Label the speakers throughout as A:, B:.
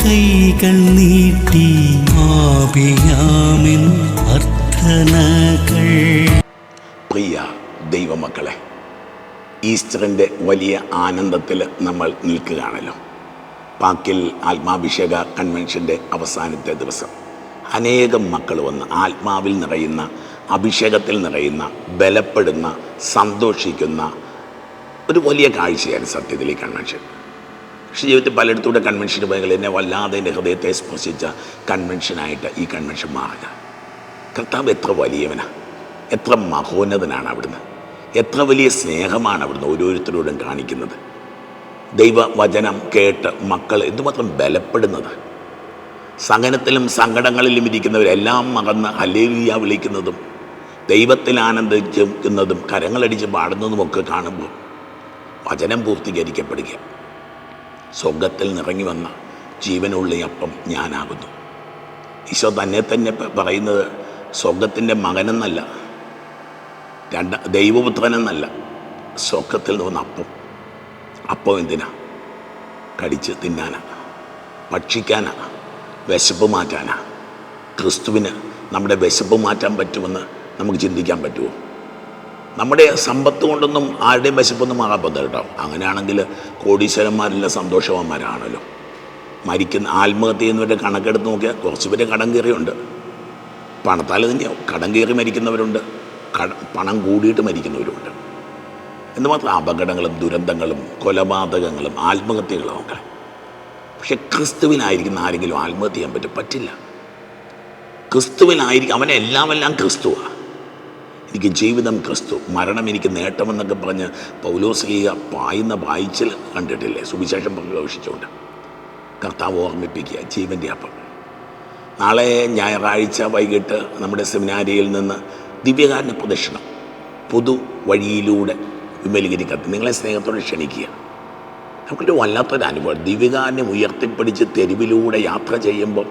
A: കൈകൾ നീട്ടി
B: പ്രിയ ദൈവമക്കളെ ഈസ്റ്ററിന്റെ വലിയ ആനന്ദത്തിൽ നമ്മൾ നിൽക്കുകയാണല്ലോ. പാക്കിൽ ആത്മാഭിഷേക കൺവെൻഷന്റെ അവസാനത്തെ ദിവസം. അനേകം മക്കൾ വന്ന് ആത്മാവിൽ നിറയുന്ന അഭിഷേകത്തിൽ നിറയുന്ന ബലപ്പെടുന്ന സന്തോഷിക്കുന്ന ഒരു വലിയ കാഴ്ചയാണ് സത്യത്തിൽ ഈ കൺവെൻഷൻ. പക്ഷേ ജീവിതത്തിൽ പലയിടത്തൂടെ കൺവെൻഷന് പോയെങ്കിൽ എന്നെ വല്ലാതെ എന്റെ ഹൃദയത്തെ സ്പർശിച്ച കൺവെൻഷനായിട്ട് ഈ കൺവെൻഷൻ മാറുക കർത്താവ് എത്ര വലിയവനാണ് എത്ര മഹോന്നതനാണ് അവിടുന്ന്. എത്ര വലിയ സ്നേഹമാണ് അവിടുന്ന് ഓരോരുത്തരോടും കാണിക്കുന്നത്. ദൈവവചനം കേട്ട് മക്കൾ എന്തുമാത്രം ബലപ്പെടുന്നത്. സഹനത്തിലും സങ്കടങ്ങളിലും ഇരിക്കുന്നവരെല്ലാം മറന്ന് ഹല്ലേലൂയ വിളിക്കുന്നതും ദൈവത്തിൽ ആനന്ദിക്കുന്നതും കരങ്ങളടിച്ച് പാടുന്നതുമൊക്കെ കാണുമ്പോൾ വചനം പൂർത്തീകരിക്കപ്പെടുക സ്വർഗത്തിൽ നിറങ്ങി വന്ന ജീവനുള്ള അപ്പം ഞാനാകുന്നു. ഈശോ തന്നെ തന്നെ പറയുന്നത് സ്വർഗത്തിന്റെ മകനെന്നല്ല രണ്ട ദൈവപുത്രനെന്നല്ല സ്വർഗത്തിൽ നിന്ന് അപ്പം. അപ്പം എന്തിനാ? കടിച്ച് തിന്നാനാ ഭക്ഷിക്കാനാ വിശപ്പ് മാറ്റാനാ. ക്രിസ്തുവിന് നമ്മുടെ വിശപ്പ് മാറ്റാൻ പറ്റുമെന്ന് നമുക്ക് ചിന്തിക്കാൻ പറ്റുമോ? നമ്മുടെ സമ്പത്ത് കൊണ്ടൊന്നും ആരുടെയും വിശപ്പൊന്നും മാറാൻ പറ്റില്ല കേട്ടോ. അങ്ങനെയാണെങ്കിൽ കോടീശ്വരന്മാരെല്ലാം സന്തോഷവാന്മാരാണല്ലോ. മരിക്കുന്ന ആത്മഹത്യ ചെയ്യുന്നവരുടെ കണക്കെടുത്ത് നോക്കിയാൽ കുറച്ച് പേര് കടം കയറിയുണ്ട് പണത്താൽ തന്നെയാവും കടം കയറി മരിക്കുന്നവരുണ്ട്. കട പണം കൂടിയിട്ട് മരിക്കുന്നവരുണ്ട് എന്തുമാത്രം അപകടങ്ങളും ദുരന്തങ്ങളും കൊലപാതകങ്ങളും ആത്മഹത്യകളും ഒക്കെ. പക്ഷെ ക്രിസ്തുവിനായിരിക്കുന്ന ആരെങ്കിലും ആത്മഹത്യ ചെയ്യാൻ പറ്റും പറ്റില്ല. ക്രിസ്തുവിനായിരിക്കും അവനെല്ലാമെല്ലാം ക്രിസ്തുവാണ് എനിക്ക് ജീവിതം ക്രിസ്തു മരണം എനിക്ക് നേട്ടമെന്നൊക്കെ പറഞ്ഞ് പൗലോസ്ലീയ പായുന്ന വായിച്ചിൽ കണ്ടിട്ടില്ലേ? സുവിശേഷം പ്രഘോഷിച്ചുകൊണ്ട് കർത്താവ് ഓർമ്മിപ്പിക്കുക ജീവന്റെ അപ്പം. നാളെ ഞായറാഴ്ച വൈകിട്ട് നമ്മുടെ സെമിനാരിയിൽ നിന്ന് ദിവ്യകാരണ പ്രദക്ഷിണം പുതു വഴിയിലൂടെ വിമലീകരിക്കാത്ത നിങ്ങളെ സ്നേഹത്തോടെ ക്ഷണിക്കുക. നമുക്കൊരു വല്ലാത്തൊരു അനുഭവം. ദിവ്യകാരനെ ഉയർത്തിപ്പിടിച്ച് തെരുവിലൂടെ യാത്ര ചെയ്യുമ്പോൾ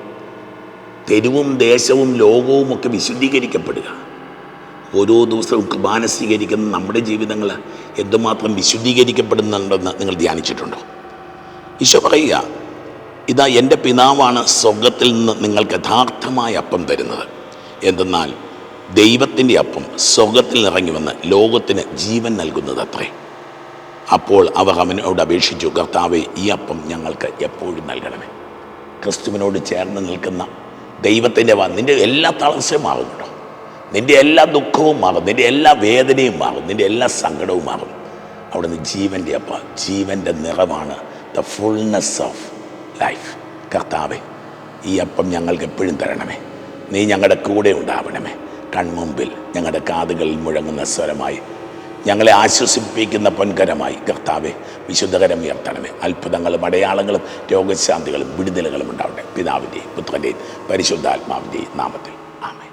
B: തെരുവും ദേശവും ലോകവും ഒക്കെ വിശുദ്ധീകരിക്കപ്പെടുക. ഓരോ ദിവസവും കുർബാന നമ്മുടെ ജീവിതങ്ങൾ എന്തുമാത്രം വിശുദ്ധീകരിക്കപ്പെടുന്നുണ്ടെന്ന് നിങ്ങൾ ധ്യാനിച്ചിട്ടുണ്ടോ? ഈശോ പറയുക ഇതാ എന്റെ പിതാവാണ് സ്വർഗത്തിൽ നിന്ന് നിങ്ങൾക്ക് യഥാർത്ഥമായ അപ്പം തരുന്നത്. എന്തെന്നാൽ ദൈവത്തിന്റെ അപ്പം സ്വർഗത്തിൽ ഇറങ്ങി വന്ന് ലോകത്തിന് ജീവൻ നൽകുന്നത് അത്രേ. അപ്പോൾ അവർ അവനോട് അപേക്ഷിച്ചു കർത്താവെ ഈ അപ്പം ഞങ്ങൾക്ക് എപ്പോഴും നൽകണമേ. ക്രിസ്തുവിനോട് ചേർന്ന് നിൽക്കുന്ന ദൈവത്തിന്റെ നിന്റെ എല്ലാ തളർച്ചയും കേട്ടോ നിന്റെ എല്ലാ ദുഃഖവും മാറും. നിന്റെ എല്ലാ വേദനയും മാറും. നിന്റെ എല്ലാ സങ്കടവും മാറും. അവിടുന്ന് ജീവന്റെ അപ്പ ജീവന്റെ നിറമാണ് ദ ഫുൾനെസ് ഓഫ് ലൈഫ് കർത്താവെ ഈ അപ്പം ഞങ്ങൾക്ക് എപ്പോഴും തരണമേ. നീ ഞങ്ങളുടെ കൂടെ ഉണ്ടാവണമേ. കൺമുമ്പിൽ ഞങ്ങളുടെ കാതുകളിൽ മുഴങ്ങുന്ന സ്വരമായി. ഞങ്ങളെ ആശ്വസിപ്പിക്കുന്ന പൊൻകരമായി. കർത്താവെ വിശുദ്ധകരം ഉയർത്തണമേ. അത്ഭുതങ്ങളും അടയാളങ്ങളും രോഗശാന്തികളും വിടുതലുകളും ഉണ്ടാവട്ടെ. പിതാവിന്റെയും പുത്രന്റെയും പരിശുദ്ധാത്മാവിന്റെയും നാമത്തിൽ. ആമേ